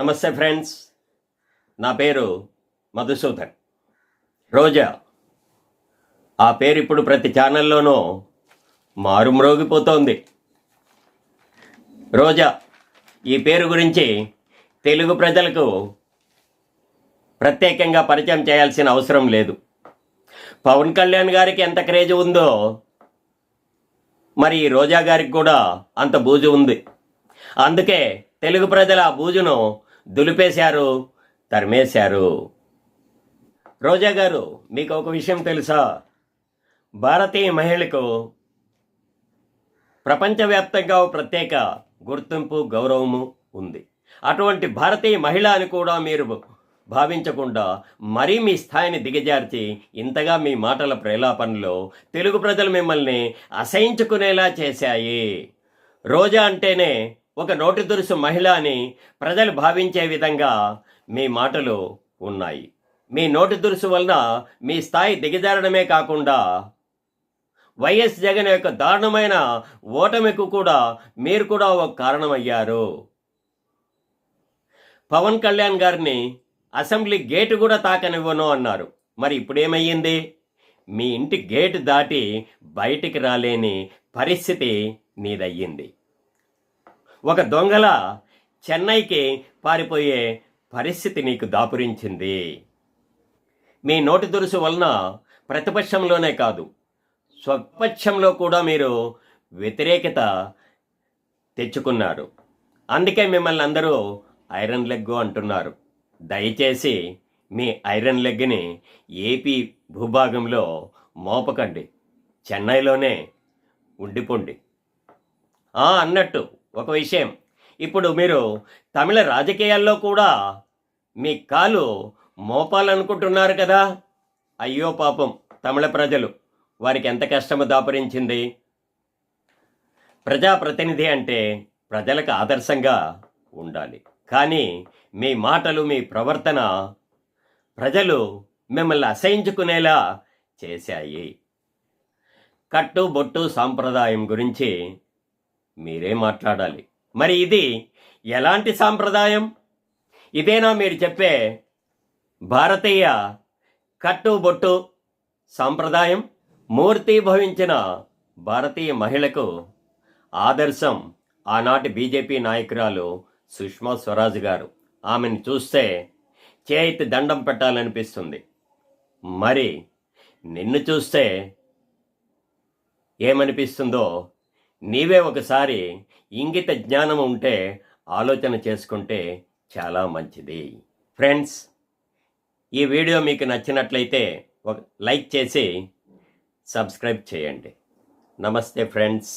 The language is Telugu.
నమస్తే ఫ్రెండ్స్. నా పేరు మధుసూదన్. రోజా ఆ పేరు ఇప్పుడు ప్రతి ఛానల్లోనూ మారుమ్రోగిపోతోంది రోజా ఈ పేరు గురించి తెలుగు ప్రజలకు ప్రత్యేకంగా పరిచయం చేయాల్సిన అవసరం లేదు. పవన్ కళ్యాణ్ గారికి ఎంత క్రేజ్ ఉందో మరి రోజా గారికి కూడా అంత బూజు ఉంది. అందుకే తెలుగు ప్రజల ఆ బూజును దులిపేశారు తరిమేశారు. రోజా గారు మీకు ఒక విషయం తెలుసా? భారతీయ మహిళకు ప్రపంచవ్యాప్తంగా ప్రత్యేక గుర్తింపు గౌరవము ఉంది. అటువంటి భారతీయ మహిళ అని కూడా మీరు భావించకుండా మరీ మీ స్థాయిని దిగజార్చి ఇంతగా మీ మాటల ప్రేలాపనలో తెలుగు ప్రజలు మిమ్మల్ని అసహించుకునేలా చేశాయి. రోజా అంటేనే ఒక నోటి దురుసు మహిళ అని ప్రజలు భావించే విధంగా మీ మాటలు ఉన్నాయి. మీ నోటి దురుసు వలన మీ స్థాయి దిగజారడమే కాకుండా వైఎస్ జగన్ యొక్క దారుణమైన ఓటమికు కూడా మీరు కూడా ఒక కారణమయ్యారు. పవన్ కళ్యాణ్ గారిని అసెంబ్లీ గేటు కూడా తాకనివ్వను అన్నారు. మరి ఇప్పుడేమయ్యింది? మీ ఇంటి గేటు దాటి బయటికి రాలేని పరిస్థితి నీదయ్యింది ఒక దొంగల చెన్నైకి పారిపోయే పరిస్థితి నీకు దాపురించింది. మీ నోటి దురుసు వలన ప్రతిపక్షంలోనే కాదు స్వపక్షంలో కూడా మీరు వ్యతిరేకత తెచ్చుకున్నారు. అందుకే మిమ్మల్ని అందరూ ఐరన్ లెగ్ అంటున్నారు. దయచేసి మీ ఐరన్ లెగ్ని ఏపీ భూభాగంలో మోపకండి. చెన్నైలోనే ఉండిపోండి. అన్నట్టు ఒక విషయం. ఇప్పుడు మీరు తమిళ రాజకీయాల్లో కూడా మీ కాలు మోపాలనుకుంటున్నారు కదా? అయ్యో పాపం తమిళ ప్రజలు. వారికి ఎంత కష్టము దాపరించింది? ప్రజాప్రతినిధి అంటే ప్రజలకు ఆదర్శంగా ఉండాలి. కానీ మీ మాటలు మీ ప్రవర్తన ప్రజలు మిమ్మల్ని అసహించుకునేలా చేశాయి. కట్టు బొట్టు సాంప్రదాయం గురించి మీరే మాట్లాడాలి. మరి ఇది ఎలాంటి సాంప్రదాయం? ఇదేనా మీరు చెప్పే భారతీయ కట్టుబొట్టు సాంప్రదాయం? మూర్తి భవించిన భారతీయ మహిళకు ఆదర్శం ఆనాటి బీజేపీ నాయకురాలు సుష్మా స్వరాజ్ గారు. ఆమెను చూస్తే చేతి దండం పెట్టాలనిపిస్తుంది. మరి నిన్ను చూస్తే ఏమనిపిస్తుందో నీవే ఒకసారి ఇంగిత జ్ఞానం ఉంటే ఆలోచన చేసుకుంటే చాలా మంచిది. ఫ్రెండ్స్ ఈ వీడియో మీకు నచ్చినట్లయితే ఒక లైక్ చేసి సబ్స్క్రైబ్ చేయండి. నమస్తే ఫ్రెండ్స్